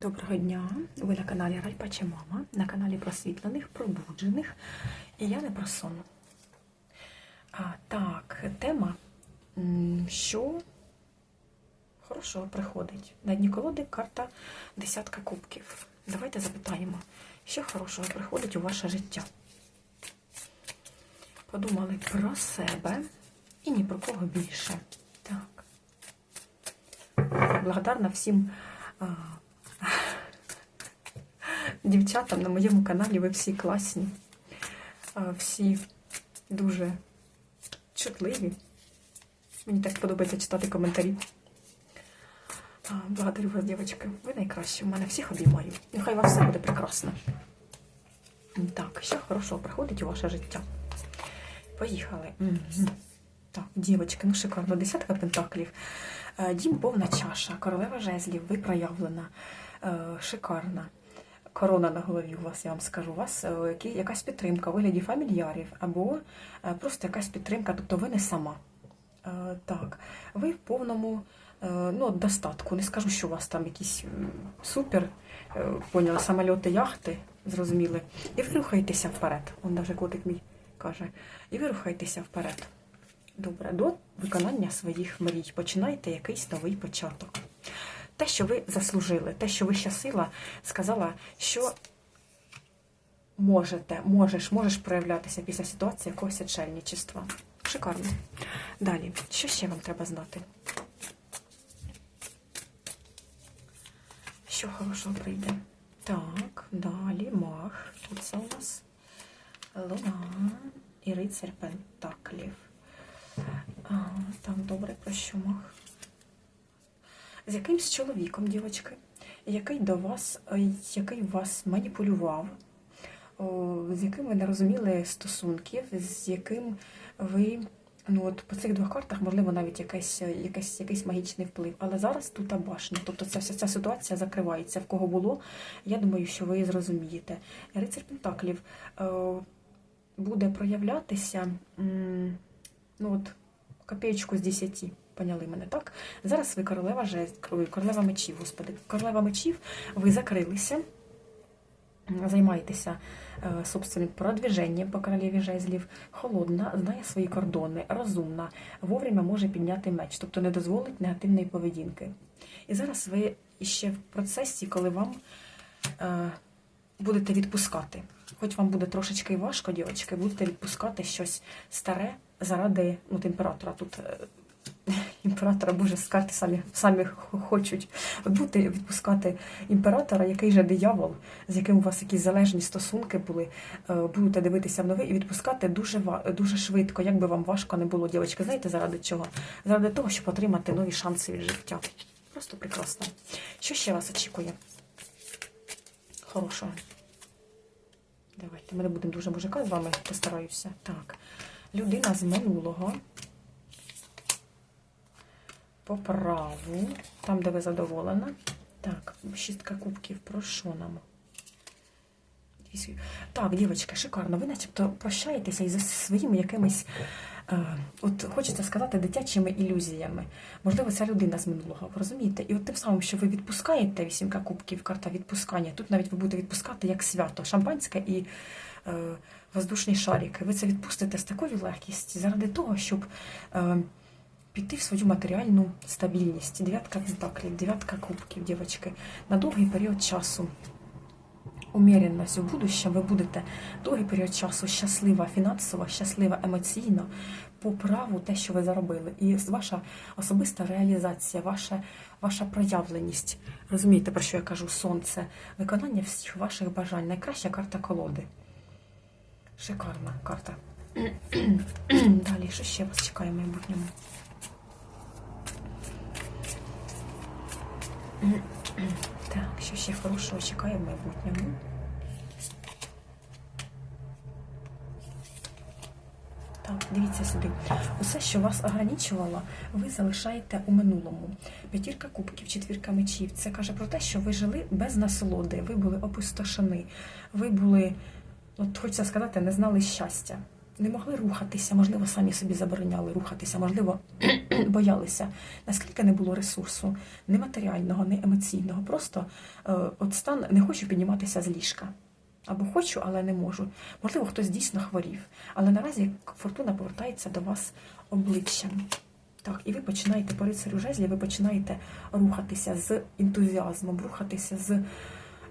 Доброго дня! Ви на каналі Ральпаче Мама, на каналі просвітлених, пробуджених. І я не про сон. А, так, тема, що хорошого приходить. На дні колоди карта десятка кубків. Давайте запитаємо, що хорошого приходить у ваше життя. Подумали про себе і ні про кого більше. Так. Благодарна всім. Дівчатам на моєму каналі. Ви всі класні, всі дуже чутливі. Мені так подобається читати коментарі. Благодарю вас, дівчатки. Ви найкращі. У мене всіх обіймаю. Нехай у вас все буде прекрасно. Так, що хорошого приходить у ваше життя? Поїхали. Так, дівчатки, ну шикарно, десятка пентаклів. Е, Дім повна чаша, королева жезлів, ви проявлена, е, шикарна. Корона на голові у вас, я вам скажу, у вас е, якась підтримка у вигляді фамільярів, або е, просто якась підтримка, тобто ви не сама. Е, Так, ви в повному ну, достатку. Не скажу, що у вас там якісь супер, поняла, самольоти, яхти, зрозуміли. І ви рухаєтеся вперед. Он навіть котик мій каже. І ви рухаєтеся вперед. Добре, до виконання своїх мрій. Починайте якийсь новий початок. Те, що ви заслужили, те, що вища сила сказала, що можете, можеш, можеш проявлятися після ситуації якогось очельничества. Шикарно. Далі, що ще вам треба знати? Що хорошого прийде? Так, далі мах. Тут це у нас луна і рицарь Пентаклів. А, там добре про що мах. З якимсь чоловіком, дівчатки, який до вас, е, який вас маніпулював, з яким ви не розуміли стосунків, з яким ви. Ну от по цих двох картах, можливо, навіть якийсь, якийсь, якийсь магічний вплив. Але зараз тут башня. Тобто ця вся ця ситуація закривається. В кого було, я думаю, що ви зрозумієте. Рицар Пентаклів е, буде проявлятися, ну от, копеечку з 10. Поняли мене, так? Зараз ви королева жест, королева мечів, господи. Королева мечів, ви закрилися, займаєтеся е, собственним продвіженням по королеві жезлів, холодна, знає свої кордони, розумна, вовремя може підняти меч, тобто не дозволить негативної поведінки. І зараз ви ще в процесі, коли вам е, будете відпускати. Хоч вам буде трошечки важко, дівчатки, будете відпускати щось старе заради ну, імператора. Тут е, імператора, боже, з самі, самі хочуть бути, відпускати імператора, який же диявол, з яким у вас якісь залежні стосунки були, е, будете дивитися в нове і відпускати дуже, дуже швидко, як би вам важко не було, дівчатки. Знаєте, заради чого? Заради того, щоб отримати нові шанси від життя. Просто прекрасно. Що ще вас очікує? Хорошого. Давайте, ми не будемо дуже мужика з вами, постараюся. Так. Людина з минулого. По праву. Там, де ви задоволена. Так, шістка кубків. Про що нам? Так, дівчатка, шикарно. Ви начебто прощаєтеся із своїми якимись, е, от хочеться сказати, дитячими ілюзіями. Можливо, ця людина з минулого. Ви розумієте? І от тим самим, що ви відпускаєте вісімка кубків, карта відпускання. Тут навіть ви будете відпускати як свято, шампанське і е, воздушні шарики. Ви це відпустите з такою легкістю заради того, щоб. Е, піти в свою матеріальну стабільність. Дев'ятка пентаклів, дев'ятка кубків, дівчатки, на довгий період часу. Уміряність у будущем ви будете довгий період часу щаслива фінансово, щаслива емоційно, по праву те, що ви заробили. І ваша особиста реалізація, ваша, ваша проявленість. Розумієте, про що я кажу? Сонце, виконання всіх ваших бажань. Найкраща карта колоди. Шикарна карта. Далі, що ще вас чекає в майбутньому? Так, що ще хорошого чекає в майбутньому? Так, дивіться сюди. Усе, що вас ограничувало, ви залишаєте у минулому. П'ятірка кубків, четвірка мечів. Це каже про те, що ви жили без насолоди, ви були опустошені, ви були, от хочеться сказати, не знали щастя. Не могли рухатися, можливо, самі собі забороняли рухатися, можливо, боялися. Наскільки не було ресурсу, ні матеріального, ні емоційного. Просто е, от стан не хочу підніматися з ліжка. Або хочу, але не можу. Можливо, хтось дійсно хворів. Але наразі фортуна повертається до вас обличчям. Так, і ви починаєте по рицарю жезлі, ви починаєте рухатися з ентузіазмом, рухатися з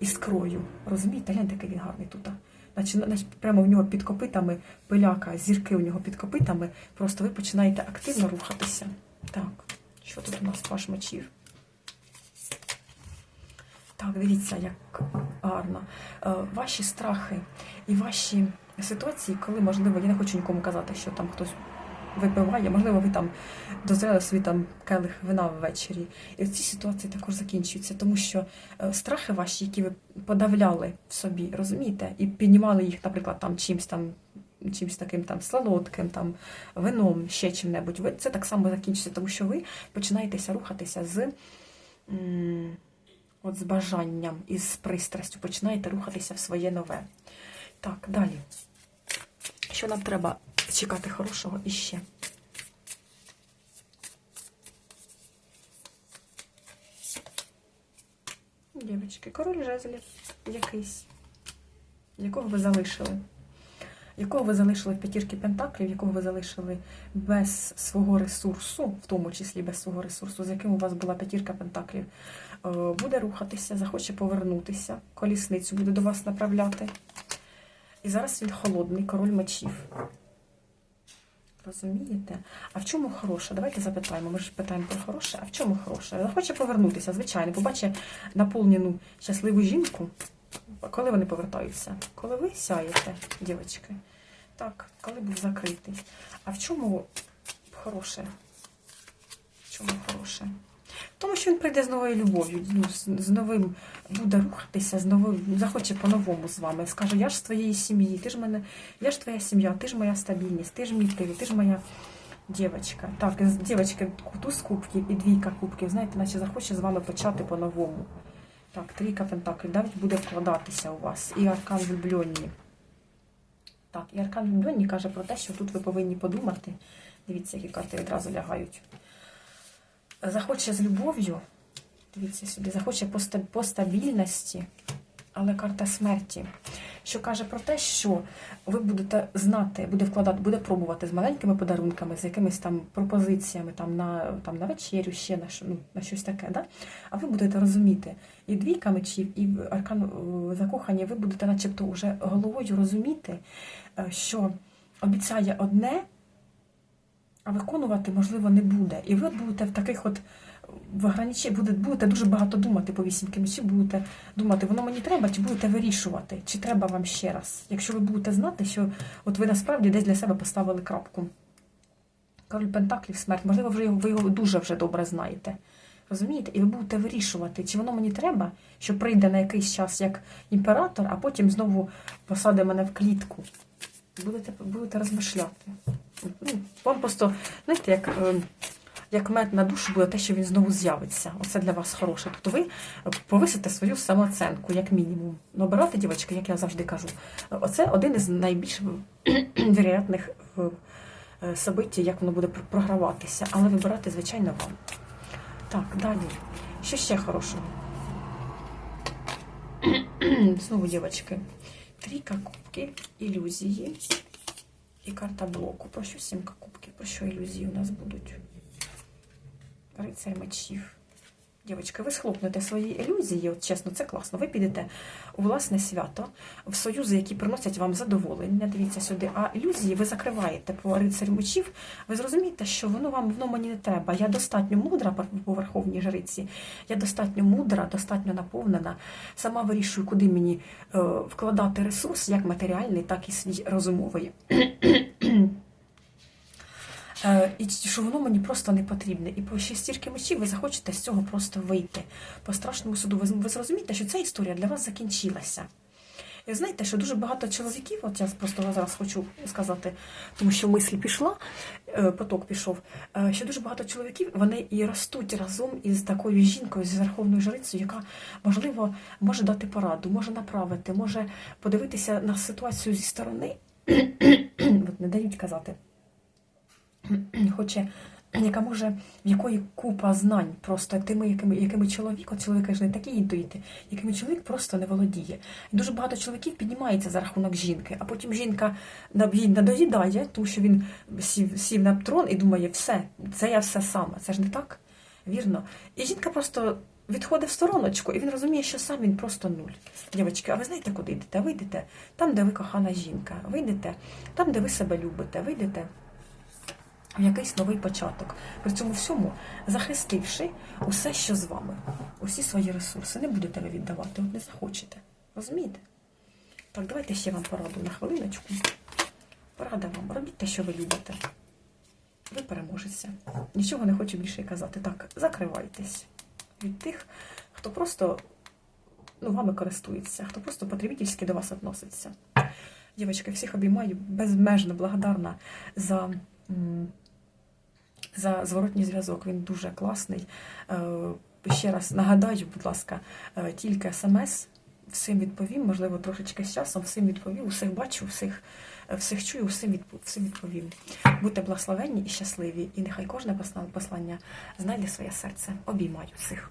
іскрою. Розумієте, гляньте, який він гарний тут. Наче, прямо в нього під копитами пиляка, зірки у нього під копитами. Просто ви починаєте активно рухатися. Так, що тут у нас ваш мечів? Так, дивіться, як гарно. Е, Ваші страхи і ваші ситуації, коли, можливо, я не хочу нікому казати, що там хтось випиває, можливо, ви там дозволяли собі там келих вина ввечері. І ці ситуації також закінчуються, тому що е, страхи ваші, які ви подавляли в собі, розумієте, і піднімали їх, наприклад, там чимсь там. Чимось таким там солодким, там вином, ще чим-небудь, це так само закінчиться, тому що ви починаєтеся рухатися з от з бажанням і з пристрастю, починаєте рухатися в своє нове. Так, далі. Що нам треба чекати хорошого іще? Дівчатки, король жезлів якийсь, якого ви залишили. Якого ви залишили в п'ятірки пентаклів, якого ви залишили без свого ресурсу, в тому числі без свого ресурсу, з яким у вас була п'ятірка пентаклів, е, буде рухатися, захоче повернутися, колісницю буде до вас направляти. І зараз він холодний, король мечів. Розумієте? А в чому хороше? Давайте запитаємо. Ми ж питаємо про хороше. А в чому хороше? Захоче повернутися, звичайно, побачить наповнену щасливу жінку. Коли вони повертаються? Коли ви сяєте, дівчатки? Так, коли був закритий. А в чому хороше? В чому хороше? Тому що він прийде з новою любов'ю, ну, з, новим буде рухатися, з новим, захоче по-новому з вами. Скаже, я ж з твоєї сім'ї, ти ж мене, я ж твоя сім'я, ти ж моя стабільність, ти ж мій тил, ти ж моя дівчинка. Так, з дівчинки туз кубків і двійка кубків, знаєте, наче захоче з вами почати по-новому. Так, трійка пентаклів, навіть буде вкладатися у вас. І аркан влюблені. Так, і аркан влюблені каже про те, що тут ви повинні подумати. Дивіться, які карти відразу лягають. Захоче з любов'ю, дивіться сюди, захоче по, стабільності, але карта смерті, що каже про те, що ви будете знати, буде вкладати, буде пробувати з маленькими подарунками, з якимись там пропозиціями там на, там, на вечерю, ще на, ну, на щось таке. Да? А ви будете розуміти і двійка мечів, і аркан закохання, ви будете начебто вже головою розуміти, е, що обіцяє одне, а виконувати, можливо, не буде. І ви будете в таких от в ограничі, будете, будете дуже багато думати по вісімки мечів, будете думати, воно мені треба, чи будете вирішувати, чи треба вам ще раз. Якщо ви будете знати, що от ви насправді десь для себе поставили крапку. Король Пентаклів смерть, можливо, вже ви його дуже вже добре знаєте. Розумієте? І ви будете вирішувати, чи воно мені треба, що прийде на якийсь час як імператор, а потім знову посаде мене в клітку. Будете, будете розмишляти. Ну, вам просто, знаєте, як, е, як мед на душу буде те, що він знову з'явиться. Оце для вас хороше. Тобто ви повисите свою самооценку, як мінімум. Ну, обирати, дівчатки, як я завжди кажу, оце один із найбільш вероятних е, е, событий, як воно буде програватися. Але вибирати, звичайно, вам. Так, далі. Що ще хорошого? Знову, дівчатки. Трійка кубків, ілюзії і карта блоку. Про що сімка кубків? Про що ілюзії у нас будуть? Рицарь мечів. Дівчатки, ви схлопнете свої ілюзії, от чесно, це класно. Ви підете у власне свято, в союзи, які приносять вам задоволення. Дивіться сюди. А ілюзії ви закриваєте по рицарю мечів. Ви зрозумієте, що воно вам воно мені не треба. Я достатньо мудра по верховній жриці. Я достатньо мудра, достатньо наповнена. Сама вирішую, куди мені е, вкладати ресурс, як матеріальний, так і свій розумовий. Е, І що воно мені просто не потрібне. І по шестірки мечів ви захочете з цього просто вийти. По страшному суду ви, ви зрозумієте, що ця історія для вас закінчилася. І знаєте, що дуже багато чоловіків, от я просто зараз хочу сказати, тому що мисль пішла, е, поток пішов, е, що дуже багато чоловіків вони і ростуть разом із такою жінкою, з верховною жрицею, яка, можливо, може дати пораду, може направити, може подивитися на ситуацію зі сторони. От не дають казати. Хоче, яка може, в якої купа знань, просто тими, якими, якими чоловік, от чоловік ж не такі інтуїти, якими чоловік просто не володіє. І дуже багато чоловіків піднімається за рахунок жінки, а потім жінка на- надоїдає, тому що він сів, сів на трон і думає, все, це я все саме. Це ж не так? Вірно. І жінка просто відходить в стороночку, і він розуміє, що сам він просто нуль. Дівчатки, а ви знаєте, куди йдете? Ви йдете там, де ви кохана жінка, ви йдете там, де ви себе любите, ви в якийсь новий початок. При цьому всьому захистивши усе, що з вами, усі свої ресурси. Не будете ви віддавати, от не захочете. Розумієте? Так, давайте ще вам пораду на хвилиночку. Порада вам. Робіть те, що ви любите. Ви переможеться. Нічого не хочу більше казати. Так, закривайтесь від тих, хто просто ну, вами користується, хто просто потребительськи до вас відноситься. Дівчатки, всіх обіймаю, безмежно благодарна за, за зворотній зв'язок. Він дуже класний. Е, Ще раз нагадаю, будь ласка, е, тільки смс. Всім відповім, можливо, трошечки з часом, всім відповім, усіх бачу, всіх, е, всіх чую, всім, відп- всім відповім. Будьте благословенні і щасливі, і нехай кожне посла- послання знайде своє серце. Обіймаю всіх.